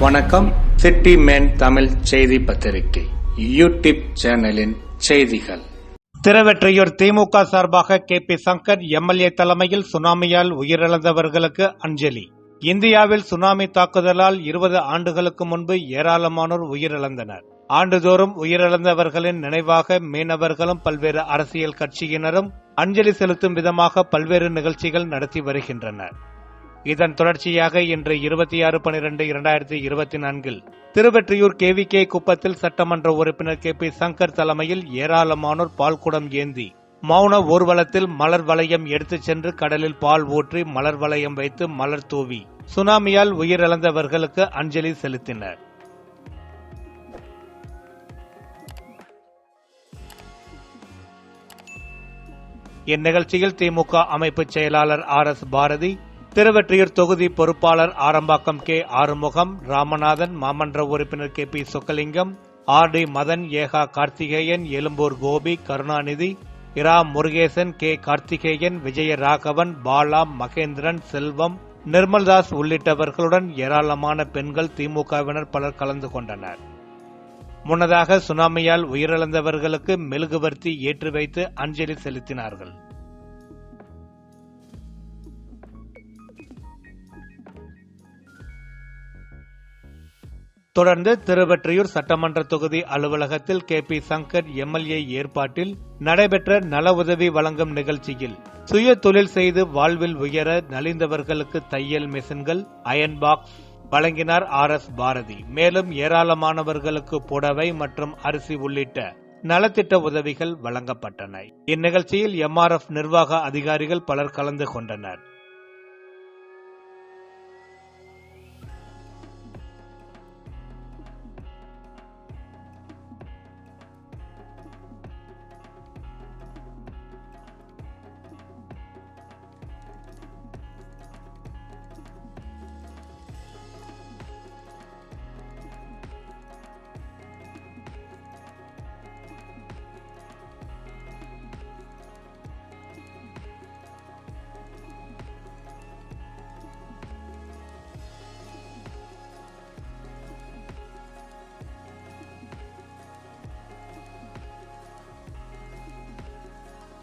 வணக்கம். City man Tamil செய்தி பத்திரிகை யூடியூப் சேனலின் செய்திகள். திருவெற்றியூர் திமுக சார்பாக கே பி சங்கர் எம்எல்ஏ தலைமையில் சுனாமியால் உயிரிழந்தவர்களுக்கு அஞ்சலி. இந்தியாவில் சுனாமி தாக்குதலால் இருபது ஆண்டுகளுக்கு முன்பு ஏராளமானோர் உயிரிழந்தனர். ஆண்டுதோறும் உயிரிழந்தவர்களின் நினைவாக மீனவர்களும் பல்வேறு அரசியல் கட்சியினரும் அஞ்சலி செலுத்தும் விதமாக பல்வேறு நிகழ்ச்சிகள் நடத்தி வருகின்றனர். இதன் தொடர்ச்சியாக இன்று இருபத்தி ஆறு பனிரெண்டு இரண்டாயிரத்தி இருபத்தி நான்கில் திருவெற்றியூர் கேவி கே குப்பத்தில் சட்டமன்ற உறுப்பினர் கே பி சங்கர் தலைமையில் ஏராளமானோர் பால்குடம் ஏந்தி மௌன ஊர்வலத்தில் மலர் வளையம் எடுத்துச் சென்று கடலில் பால் ஊற்றி மலர் வளையம் வைத்து மலர் தூவி சுனாமியால் உயிரிழந்தவர்களுக்கு அஞ்சலி செலுத்தினர். இந்நிகழ்ச்சியில் திமுக அமைப்பு செயலாளர் ஆர் எஸ் பாரதி திருவெற்றியூர் தொகுதி பொறுப்பாளர் ஆரம்பாக்கம் கே. ஆறுமுகம் ராமநாதன் மாமன்ற உறுப்பினர் K. P. Chokkalingam R. D. Madhan Eka Karthikeyan Egmore Gopi Karunanidhi Ira. Murugesan K. Karthikeyan Vijaya Raghavan Bala Mahendran Selvam Nirmaldas உள்ளிட்டவர்களுடன் ஏராளமான பெண்கள் திமுகவினர் பலர் கலந்து கொண்டனர். முன்னதாக சுனாமியால் உயிரிழந்தவர்களுக்கு மெழுகுவர்த்தி ஏற்றி வைத்து அஞ்சலி செலுத்தினார்கள். தொடர்ந்து திருவெற்றியூர் சட்டமன்ற தொகுதி அலுவலகத்தில் கே பி சங்கர் எம்எல்ஏ ஏற்பாட்டில் நடைபெற்ற நல உதவி வழங்கும் நிகழ்ச்சியில் சுய தொழில் செய்து வாழ்வில் உயர நலிந்தவர்களுக்கு தையல் மிஷின்கள் அயன் பாக்ஸ் வழங்கினார் ஆர் எஸ் பாரதி. மேலும் ஏராளமானவர்களுக்கு புடவை மற்றும் அரிசி உள்ளிட்ட நலத்திட்ட உதவிகள் வழங்கப்பட்டன. இந்நிகழ்ச்சியில் எம்ஆர்எஃப் நிர்வாக அதிகாரிகள் பலர் கலந்து கொண்டனர்.